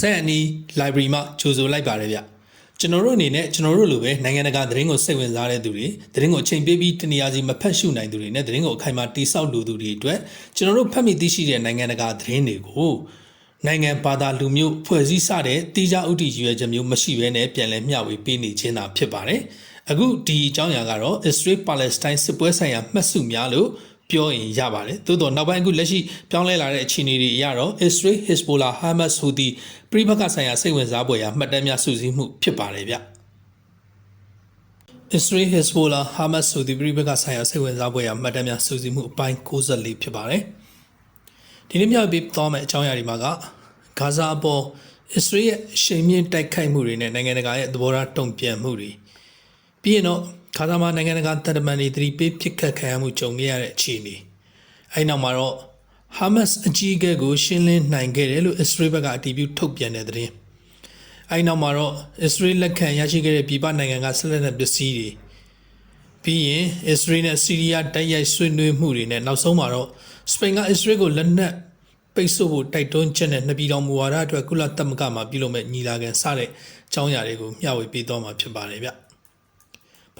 ဆက်အနီး library မှာကြိုဆိုလိုက်ပါတယ်ဗျကျွန်တော်တို့အနေနဲ့ကျွန်တော်တို့လိုပဲနိုင်ငံတကာသတင်းကိုစိတ်ဝင်စားတဲ့သူတွေသတင်းကိုအချိန်ပေးပြီးတနေရာစီမဖတ်ရှုနိုင်သူတွေနဲ့သတင်းကိုအခိုင်အမာတိဆောက်လိုသူတွေအတွက်ကျွန်တော်တို့ဖတ်မိသိရှိတဲ့နိုင်ငံတကာသတင်းတွေကိုနိုင်ငံဘာသာလူမျိုးဖွဲ့စည်းစတဲ့တိကျဥတီရွယ်ချက်မျိုးမရှိဘဲနဲ့ပြန်လည်မျှဝေပေးနေခြင်းသာဖြစ်ပါတယ်အခုဒီအကြောင်းအရာကတော့ Israel Palestine စစ်ပွဲဆိုင်ရာမှတ်စုများလို့ ပြောရင်ရပါတယ်သို့တော့နောက်ပိုင်းအခုလက်ရှိပြောင်းလဲလာတဲ့အခြေအနေတွေအရတော့ Israel Hezbollah Hamas Houthi ပြည်ပခတ်ဆိုင်ရာစိတ်ဝင်စားဖွယ်ရာမှတ်တမ်းများစုစည်းမှုဖြစ်ပါတယ်ဗျ Israel Hezbollah Hamas Houthi ပြည်ပခတ်ဆိုင်ရာစိတ်ဝင်စားဖွယ်ရာမှတ်တမ်းများစုစည်းမှုအပိုင်း64ဖြစ်ပါတယ်ဒီနေ့မြောက်ပြီးသွားမယ့်အကြောင်းအရာတွေမှာကဂါဇာအပေါ် Israel ရဲ့ရှိန်မြင့်တိုက်ခိုက်မှုတွေနဲ့နိုင်ငံတကာရဲ့သဘောထားတုံ့ပြန်မှုတွေ ပြီးရင်တော့ခါသာမှာနိုင်ငံတကာတပ်တမန်တွေသတိပေးပစ်ခတ်ခံရမှုကြုံခဲ့ရတဲ့အခြေအနေအဲဒီနောက်မှာတော့ Hamas အကြီးအကဲကိုရှင်းလင်းနိုင်ခဲ့တယ်လို့ Israel ဘက်ကအတည်ပြုထုတ်ပြန်တဲ့သတင်းအဲဒီနောက်မှာတော့ Israel လက်ခံရရှိခဲ့တဲ့ပြည်ပနိုင်ငံကဆက်လက်တဲ့ပစ္စည်းတွေပြီးရင် Israel နဲ့ Syria တိုက်ရိုက်ဆွေးနွေးမှုတွေနဲ့နောက်ဆုံးမှာတော့စပိန်က Israel ကိုလက်နက်ပိတ်ဆို့ဖို့တိုက်တွန်းချက်နဲ့နှစ်ပြည်တော်မူဝါဒအတွက်ကုလသမဂ္ဂမှာပြုလုပ်မဲ့ညီလာခံစတဲ့အကြောင်းအရာတွေကိုမျှဝေပေးသွားမှာဖြစ်ပါတယ်ဗျ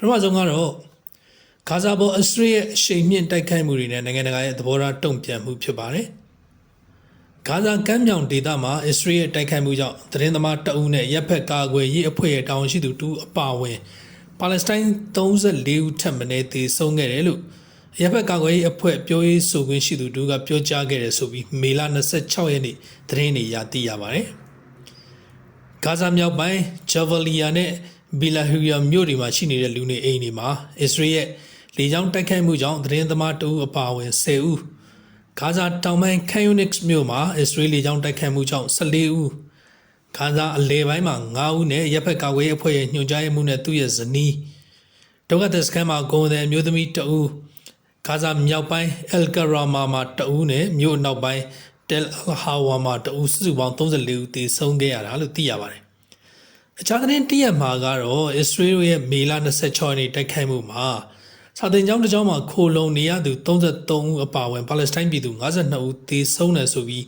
ပထမဆုံးကတော့ဂါဇာပေါ်အစ္စရေးရဲ့အရှိန်မြင့်တိုက်ခိုက်မှုတွေနဲ့နိုင်ငံတကာရဲ့သဘောထားတုံ့ပြန်မှုဖြစ်ပါတယ်ဂါဇာကမ်းမြောင်ဒေသမှာအစ္စရေးရဲ့တိုက်ခိုက်မှုကြောင့်သတင်းသမားတအုပ်နဲ့ရပ်ဖက်ကာကွယ်ရေးအဖွဲ့ရဲ့တာဝန်ရှိသူတူအပါအဝင်ပါလက်စတိုင်း34ဦးထပ်မံသေဆုံးခဲ့တယ်လို့ရပ်ဖက်ကာကွယ်ရေးအဖွဲ့ပြောရေးဆိုခွင့်ရှိသူတူကပြောကြားခဲ့တယ်ဆိုပြီးမေလ26ရက်နေ့သတင်းတွေရသိရပါတယ်ဂါဇာမြောက်ပိုင်းဂျာဗလီယာနဲ့ ဘီလာဟူယာမြို့တွေမှာရှိနေတဲ့လူနေအိမ်တွေမှာအစ္စရေးရဲ့လေကြောင်းတိုက်ခိုက်မှုကြောင့်သတင်းသမားတအုပ်အပါအဝင်10ဦးဂါဇာတောင်ပိုင်းခံယူနစ်မြို့မှာအစ္စရေးလေကြောင်းတိုက်ခိုက်မှုကြောင့်14ဦးဂါဇာအလဲပိုင်းမှာ9ဦးနဲ့ရပ်ဖက်ကာကွယ်ရေးအဖွဲ့ရဲ့ညွှန်ကြားရေးမှူးနဲ့သူ့ရဲ့ဇနီးဒုက္ခသည်စခန်းမှာဂုံတဲ့အမျိုးသမီး2ဦးဂါဇာမြောက်ပိုင်းအယ်ကရာမာမှာ2ဦးနဲ့မြို့အနောက်ပိုင်းတယ်အလ်ဟာဝါမှာ2ဦးစုစုပေါင်း34ဦးသေဆုံးခဲ့ရတာလို့သိရပါတယ် အခြားသတင်းတည့်ရမှာကတော့အစ္စရေးရဲ့မေလ26ရက်နေ့တိုက်ခိုက်မှုမှာစာတင်ကျောင်းတစ်ကျောင်းမှာခိုလုံနေရသူ33ဦးအပါအဝင်ပါလက်စတိုင်းပြည်သူ52ဦးသေဆုံးတယ်ဆိုပြီး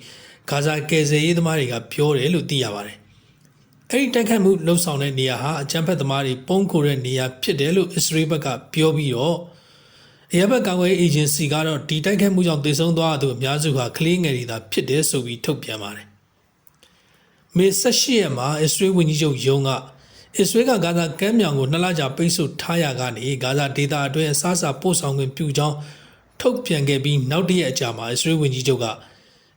ဂါဇာကယ်ဆယ်ရေးသမားတွေကပြောတယ်လို့သိရပါတယ်။အဲ့ဒီတိုက်ခိုက်မှုလှုပ်ဆောင်တဲ့နေရာဟာအကြမ်းဖက်သမားတွေပုံခိုတဲ့နေရာဖြစ်တယ်လို့အစ္စရေးဘက်ကပြောပြီးတော့အရဘက်ကာကွယ်ရေးအေဂျင်စီကတော့ဒီတိုက်ခိုက်မှုကြောင့်သေဆုံးသွားသူအများစုဟာကလေးငယ်တွေသာဖြစ်တယ်ဆိုပြီးထုတ်ပြန်ပါတယ်။ မေ18ရက်မှာအစ္စရေးဝန်ကြီးချုပ်ယုံကအစ္စရေးကဂါဇာကမ်းမြောင်ကိုနှစ်လကြာပိတ်ဆို့ထားရကနေဂါဇာဒေသအတွင်းအစားအစာပို့ဆောင်ခွင့်ပြုကြောင်းထုတ်ပြန်ခဲ့ပြီးနောက်တရက်အကြာမှာအစ္စရေးဝန်ကြီးချုပ်က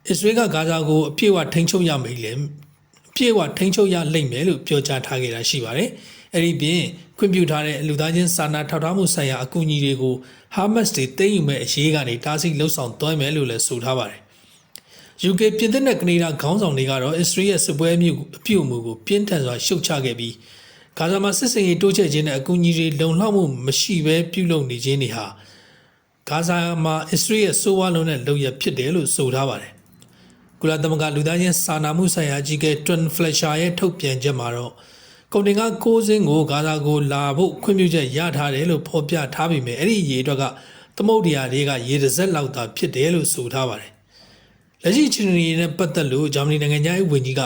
အစ္စရေးကဂါဇာကိုအပြည့်အဝထိန်းချုပ်ရမယ်လေအပြည့်အဝထိန်းချုပ်ရလိမ့်မယ်လို့ပြောကြားထားခဲ့တာရှိပါတယ်။အဲ့ဒီပြင်ခွင့်ပြုထားတဲ့လူသားချင်းစာနာထောက်ထားမှုဆိုင်ရာအကူအညီတွေကိုဟာမတ်စ်တွေသိမ်းယူမဲ့အရေးကနေတားဆီးလှုပ်ဆောင်သွားမယ်လို့လည်းဆိုထားပါတယ်။ UK ပြင်သစ်နဲ့ကနေဒါခေါင်းဆောင်တွေကတော့အစ္စရေးရဲ့စစ်ပွဲမျိုးအပြုတ်မှုကိုပြင်းထန်စွာရှုတ်ချခဲ့ပြီးဂါဇာမှာစစ်စင်ရေးတိုးချဲ့ခြင်းနဲ့အကူအညီတွေလုံလောက်မှုမရှိဘဲပြုလုပ်နေခြင်းတွေဟာဂါဇာမှာအစ္စရေးရဲ့ဆိုးဝါးလုံးတဲ့လုပ်ရဖြစ်တယ်လို့ဆိုထားပါတယ်။ကုလသမဂ္ဂလူသားချင်းစာနာမှုဆိုင်ရာအကြီးအကဲတွန်ဖလက်ရှာရဲ့ထုတ်ပြန်ချက်မှာတော့ကုန်တင်က6စင်းကိုဂါဇာကိုလာဖို့ခွင့်ပြုချက်ရထားတယ်လို့ဖော်ပြထားပေမဲ့အဲ့ဒီရေအတွက်ကသမုတ်တရားတွေကရေတစ်စက်လောက်သာဖြစ်တယ်လို့ဆိုထားပါတယ်။ လက်ရှိချင်နီနဲ့ပတ်သက်လို့ဂျာမနီနိုင်ငံသားရေးဝန်ကြီးက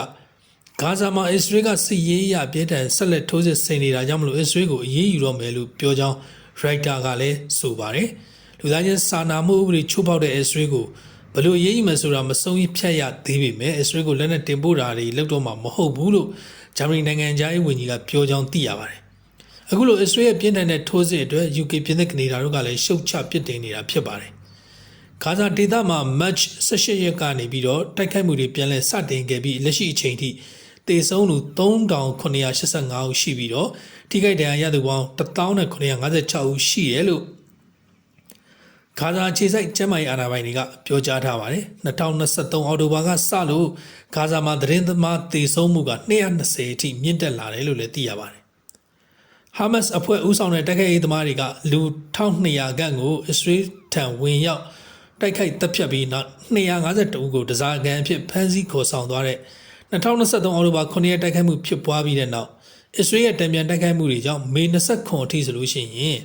ဂါဇာမှာအစ္စရေးကစစ်ရေးအရပြည်ထန်ဆက်လက်ထိုးစစ်ဆင်နေတာကြောင့်မလို့အစ္စရေးကိုအရေးယူတော့မယ်လို့ပြောကြောင်းရိုက်တာကလည်းဆိုပါတယ်။လူသားချင်းစာနာမှုဥပဒေချိုးဖောက်တဲ့အစ္စရေးကိုဘယ်လိုအရေးယူမယ်ဆိုတာမဆုံးဖြတ်ရသေးပေမဲ့အစ္စရေးကိုလက်နက်တင်ပို့တာတွေလုပ်တော့မှာမဟုတ်ဘူးလို့ဂျာမနီနိုင်ငံသားရေးဝန်ကြီးကပြောကြောင်းသိရပါတယ်။အခုလိုအစ္စရေးရဲ့ပြည်ထန်တဲ့ထိုးစစ်အတွက် UK ပြည်သက်ကနေဒါတို့ကလည်းရှုတ်ချပစ်တင်နေတာဖြစ်ပါတယ်။ ဂါဇာဒေသမှာ match 18ရက်ကနေပြီးတော့တိုက်ခိုက်မှုတွေပြန်လည်စတင်ခဲ့ပြီးလက်ရှိအချိန်ထိတေဆုံးသူ3985ဦးရှိပြီးတော့ထိခိုက်ဒဏ်ရာရသူပေါင်း1956ဦးရှိတယ်လို့ခါဇာခြေစိုက်ကျမ်းမာရေးအာဏာပိုင်တွေကပြောကြားထားပါတယ်2023အောက်တိုဘာကစလို့ဂါဇာမှာသတင်းသမားတေဆုံးမှုက220အထိမြင့်တက်လာတယ်လို့လည်းသိရပါတယ်ဟာမတ်စ်အဖွဲ့ဦးဆောင်တဲ့တိုက်ခိုက်ရေးသမားတွေကလူ1200ခန့်ကိုအစ္စရေးထံဝင်ရောက် တိုက်ခိုက်တပ်ဖြတ်ပြီးနောက်252ဦးကိုတစားကန်အဖြစ်ဖမ်းဆီးခေါ်ဆောင်သွားတဲ့2023အောက်တိုဘာ9ရက်တိုက်ခိုက်မှုဖြစ်ပွားပြီးတဲ့နောက်အစ္စရေးရဲ့တံပြန်တိုက်ခိုက်မှုတွေကြောင့်မေ29အထိဆိုလို့ရှိရင်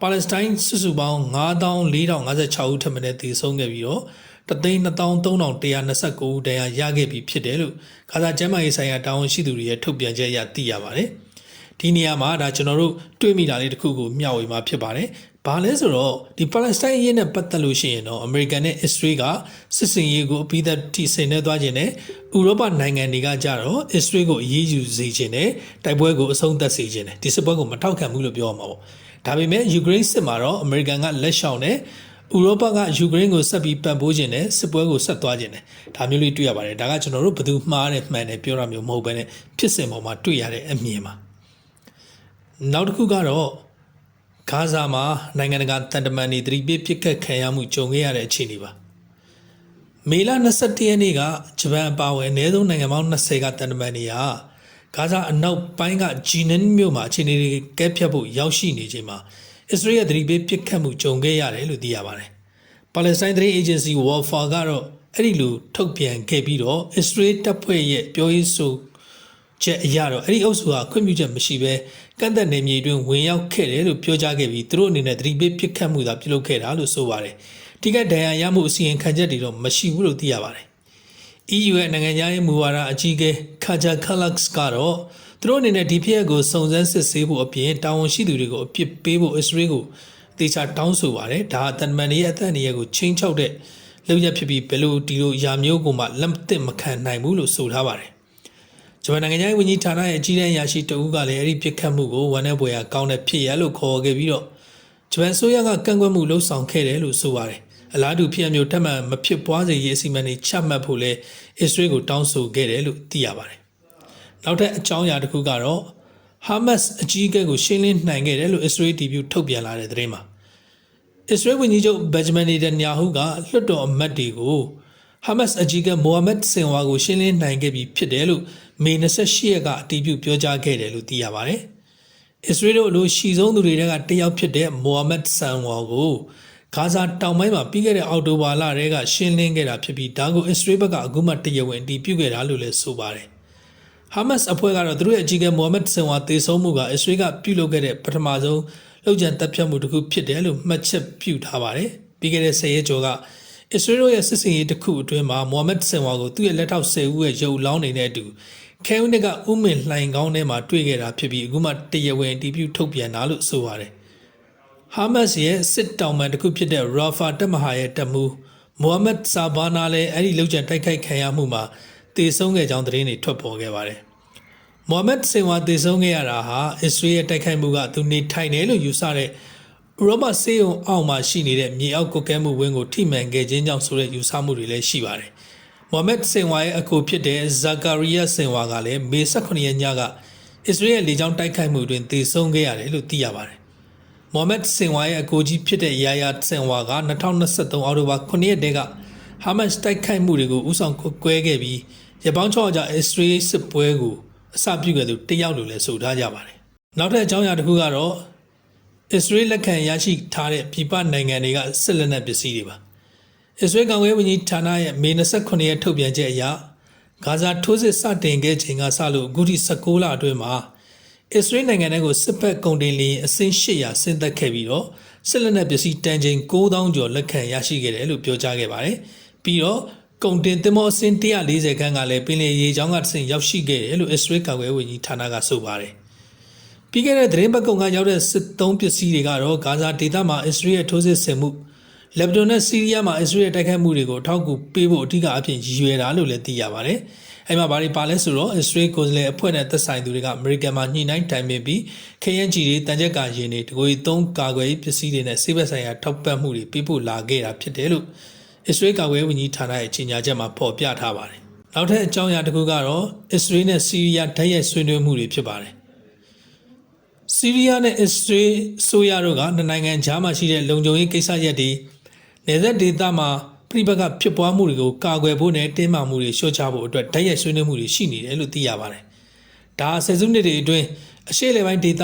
ပါလက်စတိုင်းစုစုပေါင်း9456ဦးထပ်မံသေဆုံးခဲ့ပြီးတော့32329ဦးတရားရခဲ့ပြီဖြစ်တယ်လို့ဂါဇာကျမ်းမာရေးဆိုင်ရာတာဝန်ရှိသူတွေရဲ့ထုတ်ပြန်ချက်အရသိရပါတယ်။ဒီနေရာမှာဒါကျွန်တော်တို့တွေးမိတာလေးတစ်ခုကိုမျှဝေမှာဖြစ်ပါတယ်။ ဘာလဲဆိုတော့ဒီပါလက်စတိုင်းအရေးနဲ့ပတ်သက်လို့ရှိရင်တော့အမေရိကန်နဲ့အစ္စရေးကစစ်စင်ရေးကိုအပြီးသက်ထိဆင်နေသွားခြင်းနဲ့ဥရောပနိုင်ငံတွေကကြတော့အစ္စရေးကိုအရေးယူစေခြင်းနဲ့တိုက်ပွဲကိုအဆုံးသတ်စေခြင်းနဲ့ဒီစစ်ပွဲကိုမထောက်ခံဘူးလို့ပြောရမှာပေါ့။ဒါပေမဲ့ယူကရိန်းစစ်မှာတော့အမေရိကန်ကလက်ရှောင်နဲ့ဥရောပကယူကရိန်းကိုဆက်ပြီးပံ့ပိုးခြင်းနဲ့စစ်ပွဲကိုဆက်သွားခြင်းနဲ့ဒါမျိုးလေးတွေ့ရပါတယ်ဒါကကျွန်တော်တို့ဘယ်သူမှားတယ်မှန်တယ်ပြောတာမျိုးမဟုတ်ဘဲနဲ့ဖြစ်စဉ်ပေါ်မှာတွေ့ရတဲ့အမြင်ပါနောက်တစ်ခုကတော့ ဂါဇာမှာနိုင်ငံတကာတန်တမန်တွေသတိပေးပစ်ခတ်ခံရမှုကြုံခဲ့ရတဲ့အခြေအနေပါမေလ21ရက်နေ့ကဂျပန်အပါအဝင်အနည်းဆုံးနိုင်ငံပေါင်း20ကတန်တမန်တွေကဂါဇာအနောက်ပိုင်းကဂျီနန်မြို့မှာအခြေအနေတွေကဲဖြတ်ဖို့ရောက်ရှိနေချိန်မှာအစ္စရေးရဲ့သတိပေးပစ်ခတ်မှုကြုံခဲ့ရတယ်လို့သိရပါတယ်။ပါလက်စတိုင်းသတင်းအေဂျင်စီ Wafa ကတော့အဲ့ဒီလိုထုတ်ပြန်ခဲ့ပြီးတော့အစ္စရေးတပ်ဖွဲ့ရဲ့ပြောရေးဆိုချက်အရတော့အဲ့ဒီအုပ်စုဟာခွင့်ပြုချက်မရှိဘဲ ကန့်သက်နေမြေတွင်ဝင်ရောက်ခဲ့တယ်လို့ပြောကြားခဲ့ပြီးသူတို့အနေနဲ့သတိပေးပစ်ခတ်မှုသာပြုလုပ်ခဲ့တာလို့ဆိုပါတယ်။ဒီကဒဏ်ရာရမှုအစီရင်ခံချက်တွေတော့မရှိဘူးလို့သိရပါတယ်။ EU ရဲ့နိုင်ငံသားရေးမူဝါဒအကြီးအကဲခါဂျာခလတ်စ်ကတော့သူတို့အနေနဲ့ဒီဖြစ်ရပ်ကိုစုံစမ်းစစ်ဆေးဖို့အပြင်တာဝန်ရှိသူတွေကိုအပြစ်ပေးဖို့အစ္စရေးကိုတေချာတောင်းဆိုပါတယ်ဒါဟာတန်မန်ရဲ့အသက်အန္တရာယ်ကိုချင်းချောက်တဲ့လုပ်ရဖြစ်ပြီးဘယ်လိုဒီလိုယာမျိုးကိုမှလက်သင့်မခံနိုင်ဘူးလို့ဆိုထားပါတယ် ဂျပန်နိုင်ငံရေးဝန်ကြီးဌာနရဲ့အကြီးတန်းရာရှိတဦးကလည်းအဲ့ဒီပြစ်ခတ်မှုကိုဝန်내ဘွယ်ကကောင်းတဲ့ဖြစ်ရလို့ခေါ်ခဲ့ပြီးတော့ဂျပန်ဆိုရကကန့်ကွက်မှုလှုံ့ဆော်ခဲ့တယ်လို့ဆိုပါတယ်အလားတူဖြစ်ရမျိုးထပ်မံမဖြစ်ပွားစေရေးအစီအမံတွေချမှတ်ဖို့လဲအစ္စရေးကိုတောင်းဆိုခဲ့တယ်လို့သိရပါတယ်နောက်ထပ်အကြောင်းအရာတစ်ခုကတော့ဟာမတ်အကြီးအကဲကိုရှင်းလင်းနိုင်ခဲ့တယ်လို့အစ္စရေးတီဗီထုတ်ပြန်လာတဲ့သတင်းမှာအစ္စရေးဝန်ကြီးချုပ်ဘက်ဂျမန်နေတန်ယာဟုကလွှတ်တော်အမတ်တွေကိုဟာမတ်အကြီးအကဲမိုဟာမက်ဆင်ဝါကိုရှင်းလင်းနိုင်ခဲ့ပြီဖြစ်တယ်လို့ မေ28ရက်ကအတည်ပြုပြောကြားခဲ့တယ်လို့သိရပါတယ်အစ္စရေးတို့လိုရှီဆုံးသူတွေကတယောက်ဖြစ်တဲ့မိုဟာမက်ဆန်ဝါကိုဂါဇာတောင်ပိုင်းမှာပြီးခဲ့တဲ့အောက်တိုဘာလတည်းကရှင်းလင်းခဲ့တာဖြစ်ပြီးဒါကိုအစ္စရေးဘက်ကအခုမှတရားဝင်အတည်ပြုခဲ့တာလို့လည်းဆိုပါတယ်ဟာမတ်စ်အဖွဲ့ကတော့သူတို့ရဲ့အကြီးအကဲမိုဟာမက်ဆင်ဝါတေဆုံးမှုကအစ္စရေးကပြုလုပ်ခဲ့တဲ့ပထမဆုံးလောက်ကျန်တပ်ဖြတ်မှုတစ်ခုဖြစ်တယ်လို့မှတ်ချက်ပြုထားပါတယ်။ပြီးခဲ့တဲ့၁၀ရက်ကျော်ကအစ္စရေးတို့ရဲ့စစ်စင်ရေးတစ်ခုအတွင်းမှာမိုဟာမက်ဆင်ဝါကိုသူ့ရဲ့လက်ထောက်၁၀ဦးရဲ့ရုပ်လောင်းနေတဲ့အတူ ခဲဦးနစ်ကဥမင်လှိုင်ကောင်းထဲမှာတွေ့ခဲ့တာဖြစ်ပြီးအခုမှတရားဝင်တီးပြထုတ်ပြန်တာလို့ဆိုပါတယ်။ဟာမတ်စ်ရဲ့စစ်တောင်ပန်တစ်ခုဖြစ်တဲ့ရာဖာတပ်မဟာရဲ့တပ်မှုမိုဟာမက်ဆာဘာနာလည်းအဲ့ဒီလောက်ကျန်တိုက်ခိုက်ခံရမှုမှာတည်ဆုံးခဲ့ကြောင်းသတင်းတွေထွက်ပေါ်ခဲ့ပါတယ်။မိုဟာမက်ဆင်ဝါတည်ဆုံးခဲ့ရတာဟာအစ္စရေးရဲ့တိုက်ခိုက်မှုကသူနေထိုင်တယ်လို့ယူဆတဲ့ဥရောပစေယုံအောက်မှာရှိနေတဲ့မြေအောက်ကုတ်ကဲမှုဝင်းကိုထိမှန်ခဲ့ခြင်းကြောင့်ဆိုတဲ့ယူဆမှုတွေလည်းရှိပါတယ်။ မိုဟာမက်ဆင်ဝါရဲ့အကိုဖြစ်တဲ့ဇာကာရီယာဆင်ဝါကလည်းမေ18ရက်ညကအစ္စရေးရဲ့လေကြောင်းတိုက်ခိုက်မှုတွင်တည်ဆုံးခဲ့ရတယ်လို့သိရပါတယ်။မိုဟာမက်ဆင်ဝါရဲ့အကိုကြီးဖြစ်တဲ့ယာယာဆင်ဝါက2023အောက်တိုဘာ9ရက်တည်းကဟာမတ်စ်တိုက်ခိုက်မှုတွေကိုဥဆောင်ကွဲခဲ့ပြီးရပောင်း6ကြာအစ္စရေးစစ်ပွဲကိုအစပြုခဲ့သူတယောက်လိုလည်းဆိုထားကြပါတယ်။နောက်ထပ်အကြောင်းအရာတစ်ခုကတော့အစ္စရေးလက်ခံရရှိထားတဲ့ပြည်ပနိုင်ငံတွေကစစ်လက်နက်ပစ္စည်းတွေပါ။ အစ္စရေးကောင်ဝဲဝန်ကြီးဌာနရဲ့မေ29ရက်ထုတ်ပြန်ချက်အရဂါဇာထိုးစစ်စတင်ခဲ့ချိန်ကစလို့အခုထိ16လအတွင်းမှာအစ္စရေးနိုင်ငံတွေကိုစစ်ဘက်ကုန်တင်လီအစင်း800ဆင်းသက်ခဲ့ပြီးတော့စစ်လက်နက်ပစ္စည်းတန်ချိန်9000ကျော်လက်ခံရရှိခဲ့တယ်လို့ပြောကြားခဲ့ပါတယ်။ပြီးတော့ကုန်တင်သင်္ဘောအစင်း140ခန်းကလည်းပင်လယ်ရေကြောင်းကတဆင့်ရောက်ရှိခဲ့တယ်လို့အစ္စရေးကာကွယ်ဝန်ကြီးဌာနကဆိုပါတယ်။ပြီးခဲ့တဲ့သတင်းပတ်ကုန်ကရောက်တဲ့စစ်သုံးပစ္စည်းတွေကတော့ဂါဇာဒေသမှာအစ္စရေးရဲ့ထိုးစစ်ဆင်မှု လက်ဘနွန်နဲ့ဆီးရီးယားမှာအစ္စရေးရဲ့တိုက်ခိုက်မှုတွေကိုထောက်ကူပေးဖို့အထူးအဖြစ်ရည်ရွယ်တာလို့လည်းသိရပါတယ်။အဲ့မှာဘာတွေပါလဲဆိုတော့အစ္စရေးကိုယ်စားလှယ်အဖွဲ့နဲ့သက်ဆိုင်သူတွေကအမေရိကန်မှာညှိနှိုင်းတိုင်ပင်ပြီး KNG တွေတန်ကြက်ကရင်တွေတကိုယ်သုံးကာကွယ်ရေးပစ္စည်းတွေနဲ့ဆေးဘက်ဆိုင်ရာထောက်ပံ့မှုတွေပေးဖို့လာခဲ့တာဖြစ်တယ်လို့အစ္စရေးကာကွယ်ဝန်ကြီးဌာနရဲ့ကြေညာချက်မှာဖော်ပြထားပါတယ်။နောက်ထပ်အကြောင်းအရာတစ်ခုကတော့အစ္စရေးနဲ့ဆီးရီးယားဓာတ်ရိုက်ဆွေးနွေးမှုတွေဖြစ်ပါတယ်။ဆီးရီးယားနဲ့အစ္စရေးဆိုရတို့ကနိုင်ငံကြားမှာရှိတဲ့လုံခြုံရေးကိစ္စရပ်တွေ နေသက်ဒေသမှာပြိပကဖြစ်ပွားမှုတွေကိုကာကွယ်ဖို့နဲ့တင်းမာမှုတွေလျှော့ချဖို့အတွက်ဓာတ်ရိုက်ဆွေးနွေးမှုတွေရှိနေတယ်လို့သိရပါတယ်။ဒါဆယ်စုနှစ်တွေအတွင်းအရှေ့လေပိုင်းဒေသ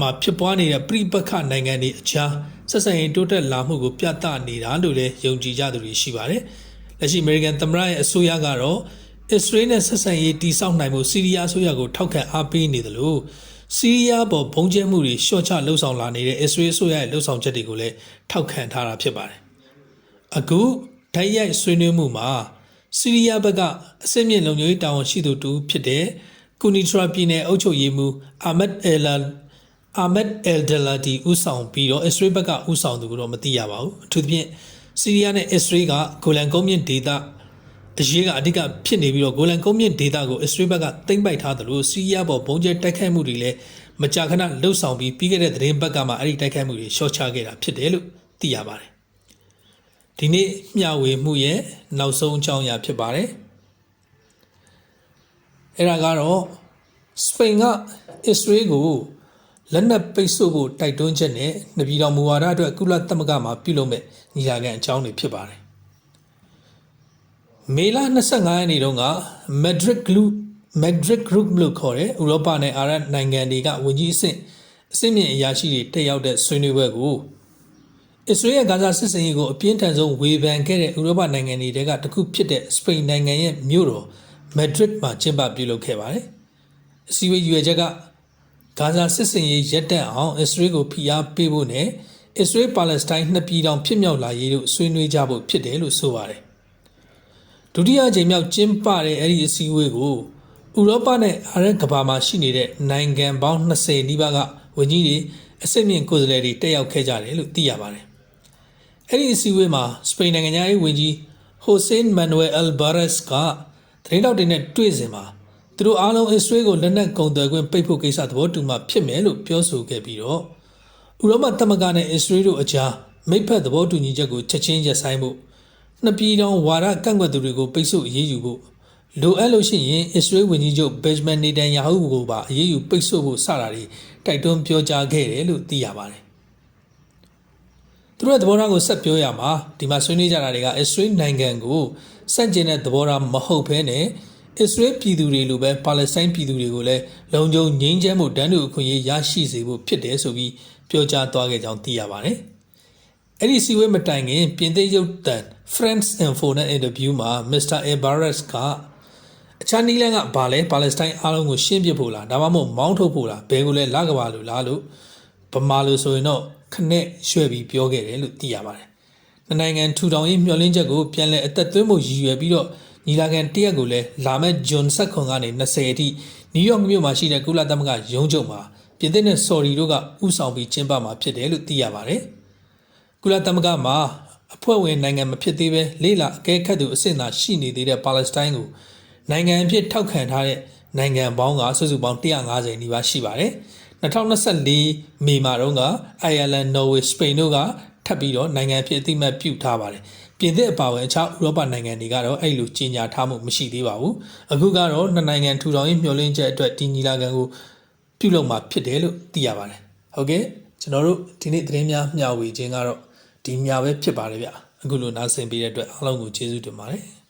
မှာဖြစ်ပွားနေတဲ့ပြိပခနိုင်ငံတွေအကြားဆက်ဆံရေးတိုးတက်လာမှုကိုပြသနေတာလို့လည်းယုံကြည်ကြသူတွေရှိပါတယ်။လက်ရှိအမေရိကန်သမ္မတရဲ့အစိုးရကတော့အစ္စရေးနဲ့ဆက်ဆံရေးတည်ဆောက်နိုင်မှုစီးရီးယားအစိုးရကိုထောက်ခံအားပေးနေတယ်လို့စီးရီးယားပေါ်ဘုံကျဲမှုတွေရှော့ချလှုပ်ဆောင်လာနေတဲ့အစ္စရေးအစိုးရရဲ့လှုပ်ဆောင်ချက်တွေကိုလည်းထောက်ခံထားတာဖြစ်ပါတယ်။ အခုဓာတ်ရိုက်ဆွေးနွေးမှုမှာဆီးရီးယားဘက်ကအစစ်မြင့်လုံခြုံရေးတာဝန်ရှိသူတူဖြစ်တဲ့ကူနီထရာပြည်နယ်အုပ်ချုပ်ရေးမှူးအာမက်အယ်လာအာမက်အယ်ဒလာဒီဦးဆောင်ပြီးတော့အစ္စရေးဘက်ကဦးဆောင်သူကိုတော့မသိရပါဘူးအထူးသဖြင့်ဆီးရီးယားနဲ့အစ္စရေးကဂိုလန်ကုန်းမြင့်ဒေသအရေးကအဓိကဖြစ်နေပြီးတော့ဂိုလန်ကုန်းမြင့်ဒေသကိုအစ္စရေးဘက်ကသိမ်းပိုက်ထားတယ်လို့ဆီးရီးယားပေါ်ဘုံကျဲတိုက်ခိုက်မှုတွေလည်းမကြာခဏလှုပ်ဆောင်ပြီးပြီးခဲ့တဲ့သတင်းဘက်ကမှအဲ့ဒီတိုက်ခိုက်မှုတွေရှော့ချခဲ့တာဖြစ်တယ်လို့သိရပါတယ် ဒီနေ့မျှဝေမှုရဲ့နောက်ဆုံးအကြောင်းအရာဖြစ်ပါတယ်အဲ့ဒါကတော့စပိန်ကအစ္စရေးကိုလက်နက်ပိတ်ဆို့ဖို့တိုက်တွန်းချက်နဲ့နဗီတော်မူဝါဒအတွက်ကုလသမဂ္ဂမှာပြုလုပ်မဲ့ညီလာခံအကြောင်းတွေဖြစ်ပါတယ်မေလ25ရက်နေ့တုန်းက Madrid Group Madrid Group လို့ခေါ်တဲ့ဥရောပနဲ့အာရပ်နိုင်ငံတွေကဝန်ကြီးအဆင့်အဆင့်မြင့်အရာရှိတွေတက်ရောက်တဲ့ဆွေးနွေးပွဲကို အစ္စရေးရဲ့ဂါဇာစစ်စင်ရေးကိုအပြင်းထန်ဆုံးဝေဖန်ခဲ့တဲ့ဥရောပနိုင်ငံတွေကတခုဖြစ်တဲ့စပိန်နိုင်ငံရဲ့မြို့တော်မက်ဒရစ်မှာကျင်းပပြုလုပ်ခဲ့ပါတယ်။အစည်းအဝေးရွေချက်ကဂါဇာစစ်စင်ရေးရပ်တန့်အောင်အစ္စရေးကိုဖိအားပေးဖို့နဲ့အစ္စရေးပါလက်စတိုင်းနှစ်ပြည်ထောင်ဖြစ်မြောက်လာရေးတို့ဆွေးနွေးကြဖို့ဖြစ်တယ်လို့ဆိုပါတယ်။ဒုတိယအကြိမ်မြောက်ကျင်းပတဲ့အဲ့ဒီအစည်းအဝေးကိုဥရောပနဲ့အာရပ်ကမ္ဘာမှာရှိနေတဲ့နိုင်ငံပေါင်း20နီးပါးကဝန်ကြီးတွေအစစ်မြင့်ကိုယ်စားလှယ်တွေတက်ရောက်ခဲ့ကြတယ်လို့သိရပါတယ်။ အဲ့ဒီအစည်းအဝေးမှာစပိန်နိုင်ငံသားရေးဝန်ကြီးဟိုဆင်းမန်နွယ်အယ်ဘာရက်စ်ကသတင်းတောက်တွေနဲ့တွေ့စဉ်မှာသူတို့အားလုံးအစ္စရေးကိုလက်နက်ကုန်သွယ်ခွင့်ပိတ်ဖို့ကိစ္စသဘောတူမှဖြစ်မယ်လို့ပြောဆိုခဲ့ပြီးတော့ဥရောပသမဂ္ဂနဲ့အစ္စရေးတို့အကြားမိဖက်သဘောတူညီချက်ကိုချက်ချင်းရပ်ဆိုင်းဖို့နှစ်ပြည်ထောင်ဝါဒကန့်ကွက်သူတွေကိုပိတ်ဆို့အရေးယူဖို့လိုအပ်လို့ရှိရင်အစ္စရေးဝန်ကြီးချုပ်ဘက်ဂျမန်နေတန်ယာဟုကိုပါအရေးယူပိတ်ဆို့ဖို့စတာတွေတိုက်တွန်းပြောကြားခဲ့တယ်လို့သိရပါတယ်။ သူတို့ရဲ့သဘောထားကိုဆက်ပြောရမှာဒီမှာဆွေးနွေးကြတာတွေကအစ္စရေးနိုင်ငံကိုစန့်ကျင်တဲ့သဘောထားမဟုတ်ဘဲနဲ့အစ္စရေးပြည်သူတွေလိုပဲပါလက်စတိုင်းပြည်သူတွေကိုလည်းလုံခြုံငြိမ်းချမ်းမှုတန်းတူအခွင့်အရေးရရှိစေဖို့ဖြစ်တယ်ဆိုပြီးပြောကြားသွားခဲ့ကြောင်းသိရပါတယ်။အဲ့ဒီစီဝဲမတိုင်ခင်ပြင်သစ်ရုပ်သံ France Info နဲ့ interview မှာ Mr. Ebares ကအခြားနီးလန်းကဘာလဲပါလက်စတိုင်းအားလုံးကိုရှင်းပြဖို့လားဒါမှမဟုတ်မောင်းထုတ်ဖို့လားဘယ်ကိုလဲလကဘာလို့လားလို့ဗမာလို့ဆိုရင်တော့ ခနဲ့ရွှဲပြီးပြောခဲ့တယ်လို့သိရပါတယ်။နှစ်နိုင်ငံထူထောင်ရေးမျှော်လင့်ချက်ကိုပြန်လည်အသက်သွင်းဖို့ရည်ရွယ်ပြီးတော့ညီလာခံတရက်ကိုလည်းလာမယ့်ဂျွန်ဆက်ခွန်ကနေ20အထိနယူးယောက်မြို့မှာရှိတဲ့ကုလသမဂ္ဂရုံးချုပ်မှာပြင်သစ်နဲ့ဆော်ရီတို့ကဥဆောင်ပြီးကျင်းပမှာဖြစ်တယ်လို့သိရပါတယ်။ကုလသမဂ္ဂမှာအဖွဲ့ဝင်နိုင်ငံမဖြစ်သေးပဲလေးလာအကဲခတ်သူအဆင့်သာရှိနေသေးတဲ့ပါလက်စတိုင်းကိုနိုင်ငံအဖြစ်ထောက်ခံထားတဲ့နိုင်ငံပေါင်းကစုစုပေါင်း150နီးပါးရှိပါတယ်။ 2024မေမှာတော့ကအိုင်ယာလန်နော်ဝေစပိန်တို့ကထပ်ပြီးတော့နိုင်ငံအဖြစ်အသိမှတ်ပြုထားပါတယ်။ပြင်သစ်အပါအဝင်အခြားဥရောပနိုင်ငံတွေကတော့အဲ့လိုကြီးညာထားမှုမရှိသေးပါဘူး။အခုကတော့နှစ်နိုင်ငံထူထောင်ရေးမျှော်လင့်ချက်အတွက်ဒီညီလာခံကိုပြုလုပ်မှာဖြစ်တယ်လို့သိရပါတယ်။ဟုတ်ကဲ့ကျွန်တော်တို့ဒီနေ့သတင်းများမျှဝေခြင်းကတော့ဒီများပဲဖြစ်ပါတယ်ဗျ။အခုလိုနားဆင်ပေးတဲ့အတွက်အားလုံးကိုကျေးဇူးတင်ပါတယ်။